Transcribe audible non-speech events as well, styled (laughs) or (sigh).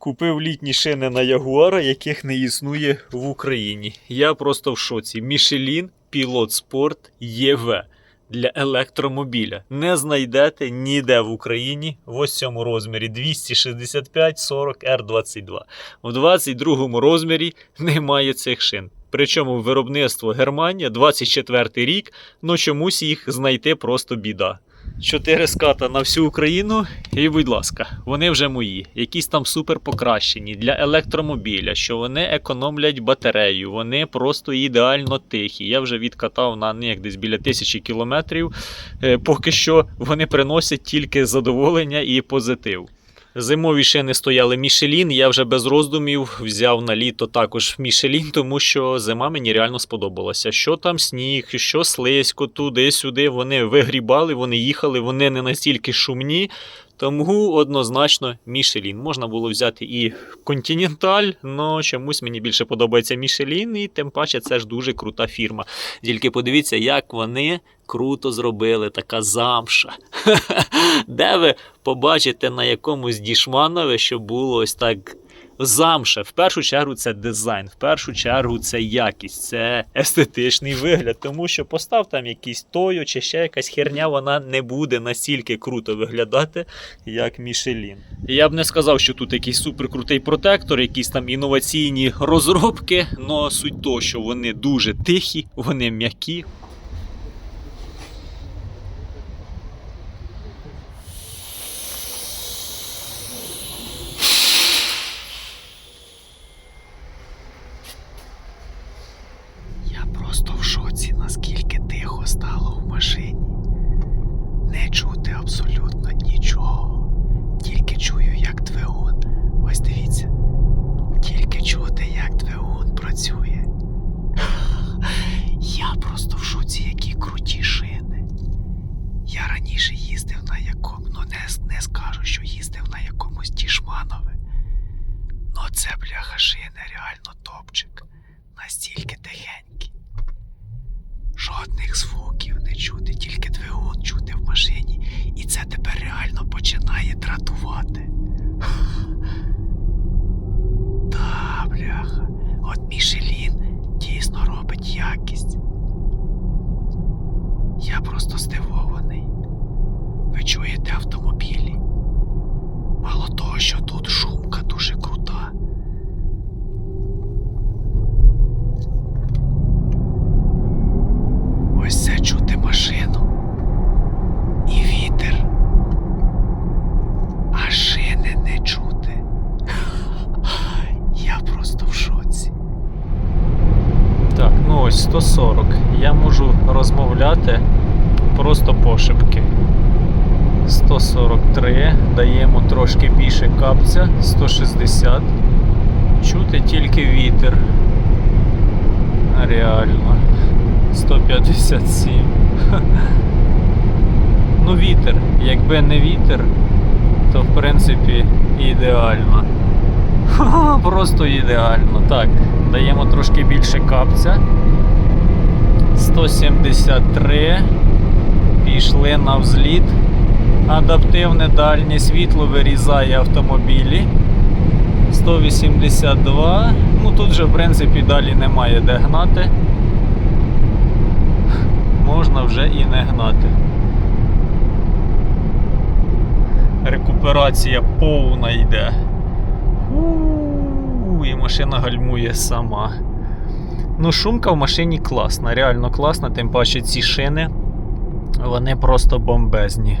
Купив літні шини на Ягуара, яких не існує в Україні. Я просто в шоці. Michelin Pilot Sport EV для електромобіля. Не знайдете ніде в Україні в ось цьому розмірі 265 40 R22. В 22 розмірі немає цих шин. Причому виробництво Германія 24 рік, ну чомусь їх знайти просто біда. 4 ската на всю Україну, і будь ласка, вони вже мої. Якісь там супер покращені для електромобіля, що вони економлять батарею, вони просто ідеально тихі. Я вже відкатав на них десь біля тисячі кілометрів. Е, Поки що вони приносять тільки задоволення і позитив. Зимові шини стояли Мішелін. Я вже без роздумів взяв на літо також Мішелін, тому що зима мені реально сподобалася. Що там сніг, що слизько, туди-сюди. Вони вигрібали, вони їхали, вони не настільки шумні. Тому однозначно Мішелін. Можна було взяти і Континенталь, але чомусь мені більше подобається Мішелін, і тим паче це ж дуже крута фірма. Тільки подивіться, як вони круто зробили, така замша. (laughs) Де ви побачите на якомусь дішманове, що було ось так замше. В першу чергу це дизайн, в першу чергу це якість, це естетичний вигляд. Тому що постав там якийсь тойо чи ще якась херня, вона не буде настільки круто виглядати, як Мішелін. Я б не сказав, що тут якийсь суперкрутий протектор, якісь там інноваційні розробки, але суть того, що вони дуже тихі, вони м'які, просто в шоці, наскільки тихо стало в машині. Не чути абсолютно нічого. Тільки чую, як двигун. Ось дивіться. Тільки чути, як двигун працює. (laughs) Я просто в шоці, які круті шини. Я раніше їздив на якому, ну не, не скажу, що їздив на якомусь дішманове. Ну це бляха шини реально топчик. Настільки тихенькі. Жодних звуків не чути, тільки двигун чути в машині. І це тепер реально починає дратувати. (laughs) Та, бляха. От Мішелін дійсно робить якість. Я просто здивований. Ви чуєте автомобілі? Мало того, що тут ось 140. Я можу розмовляти просто пошепки. 143. Даємо трошки більше капця. 160. Чути тільки вітер. Реально. 157. (laughs) Ну, вітер. Якби не вітер, то в принципі ідеально. Просто ідеально. Так, даємо трошки більше капця. 173. Пішли на взліт. Адаптивне дальнє світло вирізає автомобілі. 182. Ну тут же, в принципі, далі немає де гнати. Можна вже і не гнати. Рекуперація повна йде. У, І машина гальмує сама. Ну, шумка в машині класна, реально класна, тим паче ці шини, вони просто бомбезні.